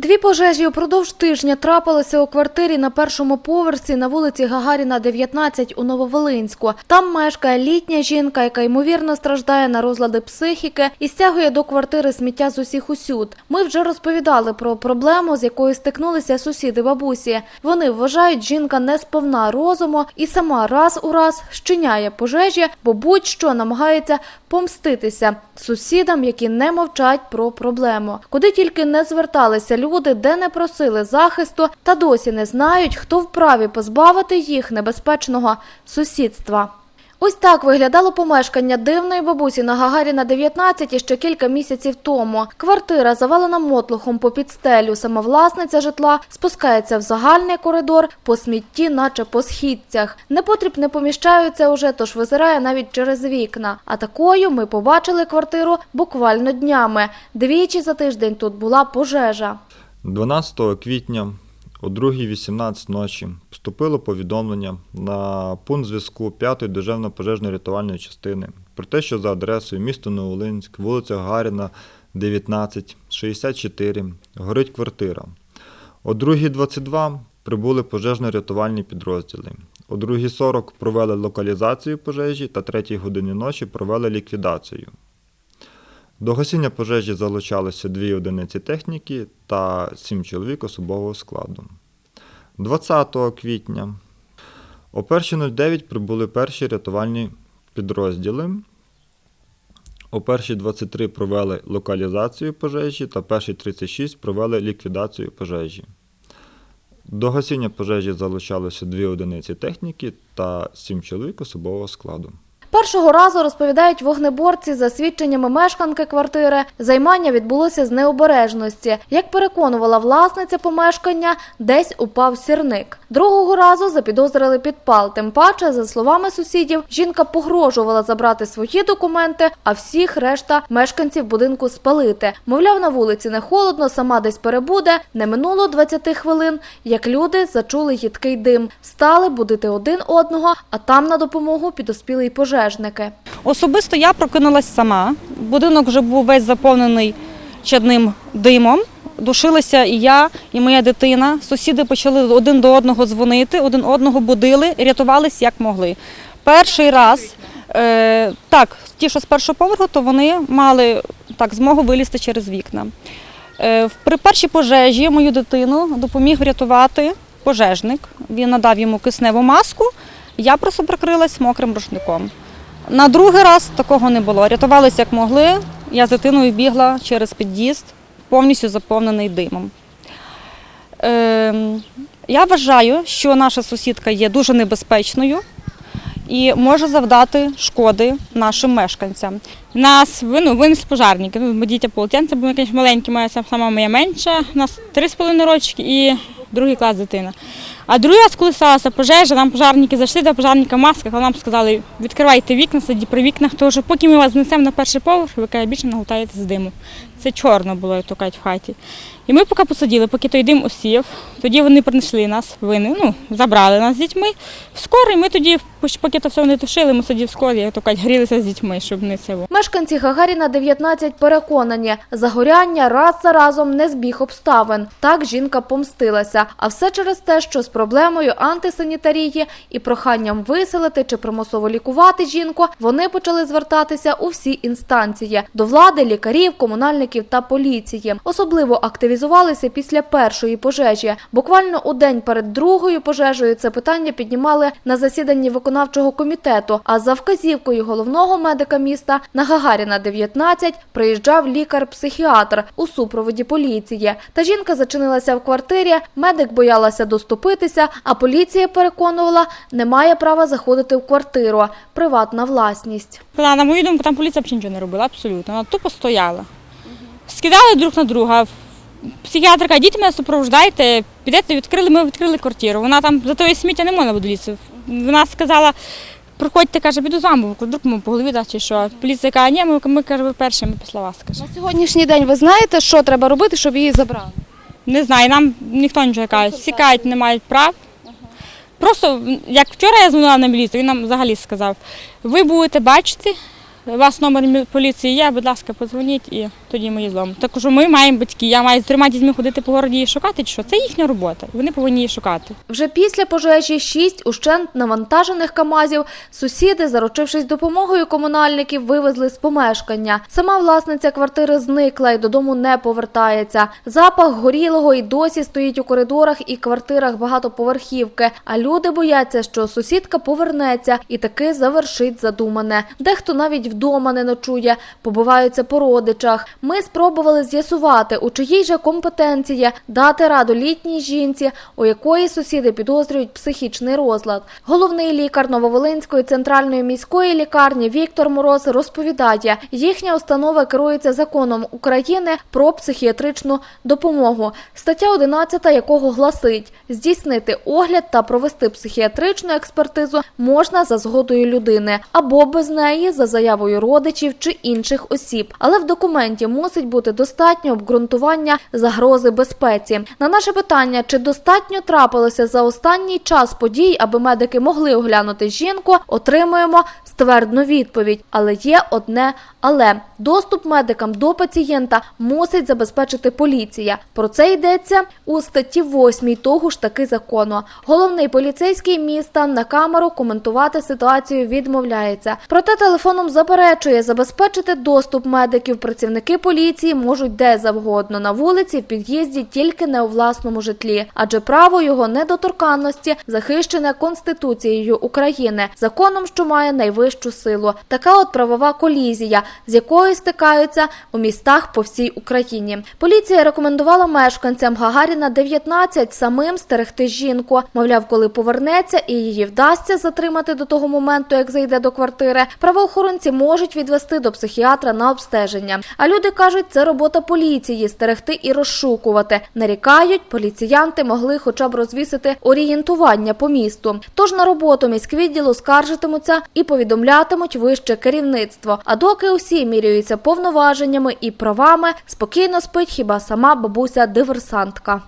Дві пожежі упродовж тижня трапилися у квартирі на першому поверсі на вулиці Гагаріна, 19 у Нововолинську. Там мешкає літня жінка, яка ймовірно страждає на розлади психіки і стягує до квартири сміття з усіх усюд. Ми вже розповідали про проблему, з якою стикнулися сусіди бабусі. Вони вважають, жінка не сповна розуму і сама раз у раз щиняє пожежі, бо будь-що намагається помститися сусідам, які не мовчать про проблему. Куди тільки не зверталися люди, де не просили захисту, та досі не знають, хто вправі позбавити їх небезпечного сусідства. Ось так виглядало помешкання дивної бабусі на Гагаріна 19 іще кілька місяців тому. Квартира завалена мотлухом по підстелю. Сама власниця житла спускається в загальний коридор по смітті, наче по східцях. Непотріб не поміщаються уже, тож визирає навіть через вікна. А такою ми побачили квартиру буквально днями. Двічі за тиждень тут була пожежа. 12 квітня о 2.18 ночі поступило повідомлення на пункт зв'язку 5-ї державно пожежно рятувальної частини про те, що за адресою місто Новолинськ, вулиця Гаріна, 19, 64, горить квартира. О 2.22 прибули пожежно-рятувальні підрозділи. О 2.40 провели локалізацію пожежі та 3 годині ночі провели ліквідацію. До гасіння пожежі залучалися дві одиниці техніки та сім чоловік особового складу. 20 квітня о 1.09 прибули перші рятувальні підрозділи. О 1.23 провели локалізацію пожежі та 1.36 провели ліквідацію пожежі. До гасіння пожежі залучалися дві одиниці техніки та сім чоловік особового складу. Першого разу розповідають вогнеборці за свідченнями мешканки квартири. Займання відбулося з необережності. Як переконувала власниця помешкання, десь упав сірник. Другого разу запідозрили підпал. Тим паче, за словами сусідів, жінка погрожувала забрати свої документи, а всіх решта мешканців будинку спалити. Мовляв, на вулиці не холодно, сама десь перебуде. Не минуло 20 хвилин, як люди зачули їдкий дим. Стали будити один одного, а там на допомогу підоспіли й пожежники. Особисто я прокинулась сама. Будинок вже був весь заповнений чадним димом. Душилися і я, і моя дитина. Сусіди почали один до одного дзвонити, один одного будили, рятувались як могли. Перший раз, е, так, ті, що з першого поверху, то вони мали так, змогу вилізти через вікна. Е, при першій пожежі мою дитину допоміг врятувати пожежник. Він надав йому кисневу маску, я просто прикрилась мокрим рушником. На другий раз такого не було. Рятувалися як могли. Я з дитиною бігла через під'їзд, повністю заповнений димом. Ем, я вважаю, що наша сусідка є дуже небезпечною і може завдати шкоди нашим мешканцям. Нас ну, винесли пожарники. Ну, дітя полотенце, бо, звісно, маленькі, моя сама моя менша, у нас 3,5 рочки і другий клас дитина. А другий раз, коли сталася пожежа, нам пожарники зайшли до пожарника в масках, але нам сказали, відкривайте вікна, сидіть при вікнах, тому що поки ми вас знесемо на перший поверх, ви більше нагутаєте з диму. Це чорно було, як то кажуть, в хаті. І ми поки посиділи, поки той дим осів, тоді вони принесли нас, вини, ну, забрали нас з дітьми. Скоро, ми тоді, поки то все не тушили, ми сиділи в скорі, як то кажуть, грілися з дітьми, щоб не це. Мешканці Гагаріна 19 переконані, загоряння раз за разом не збіг обставин. Так жінка помстилася. А все через те, що проблемою антисанітарії і проханням виселити чи примусово лікувати жінку, вони почали звертатися у всі інстанції до влади, лікарів, комунальників та поліції. Особливо активізувалися після першої пожежі. Буквально у день перед другою пожежею це питання піднімали на засіданні виконавчого комітету. А за вказівкою головного медика міста на Гагаріна 19 приїжджав лікар-психіатр у супроводі поліції. Та жінка зачинилася в квартирі. Медик боялася доступитися, а поліція переконувала, не має права заходити в квартиру. Приватна власність. На мою думку, там поліція взагалі нічого не робила, абсолютно. Вона тупо стояла. Скидали друг на друга. Психіатрка, йдіть мене супроводжайте, підете, відкрили, ми відкрили квартиру. Вона там за тої сміття не можна буде лізти. Вона сказала, проходьте, каже, піду з вами, вдруг ми по голові дасть чи що. Поліція каже, ні, ми, ми каже, ви перші, ми після вас каже. На сьогоднішній день ви знаєте, що треба робити, щоб її забрали? Не знаю, нам ніхто нічого не каже. Всі кажуть, не мають прав. Просто як вчора я дзвонила на міліцію, він нам взагалі сказав, ви будете бачити у вас номер поліції є, будь ласка, подзвоніть і тоді ми її Також ми маємо батьки, я маю з трьома дітьми ходити по городі і шукати, що це їхня робота. Вони повинні її шукати. Вже після пожежі шість ущент навантажених камазів сусіди, заручившись допомогою комунальників, вивезли з помешкання. Сама власниця квартири зникла і додому не повертається. Запах горілого і досі стоїть у коридорах і квартирах багатоповерхівки. А люди бояться, що сусідка повернеться і таки завершить задумане. Дехто навіть вдома не ночує, побиваються по родичах. Ми спробували з'ясувати, у чиїй же компетенції дати раду літній жінці, у якої сусіди підозрюють психічний розлад. Головний лікар Нововолинської центральної міської лікарні Віктор Мороз розповідає, їхня установа керується законом України про психіатричну допомогу, стаття 11 якого гласить здійснити огляд та провести психіатричну експертизу можна за згодою людини або без неї за заявою родичів чи інших осіб. Але в документі мусить бути достатньо обґрунтування загрози безпеці. На наше питання, чи достатньо трапилося за останній час подій, аби медики могли оглянути жінку, отримуємо ствердну відповідь. Але є одне але доступ медикам до пацієнта мусить забезпечити поліція. Про це йдеться у статті 8 того ж таки закону. Головний поліцейський міста на камеру коментувати ситуацію відмовляється. Проте телефоном заперечує забезпечити доступ медиків. Працівники поліції можуть де завгодно на вулиці, в під'їзді, тільки не у власному житлі, адже право його недоторканності захищене Конституцією України, законом, що має найвищу силу. Така от правова колізія, з якою стикаються у містах по всій Україні. Поліція рекомендувала мешканцям Гагаріна 19 самим стерегти жінку. Мовляв, коли повернеться і її вдасться затримати до того моменту, як зайде до квартири, правоохоронці можуть відвести до психіатра на обстеження. А люди кажуть, це робота поліції стерегти і розшукувати. Нарікають, поліціянти могли хоча б розвісити орієнтування по місту. Тож на роботу міськвідділу скаржитимуться і повідомлятимуть вище керівництво. А доки усі міряються повноваженнями і правами, спокійно спить хіба сама бабуся диверсантка.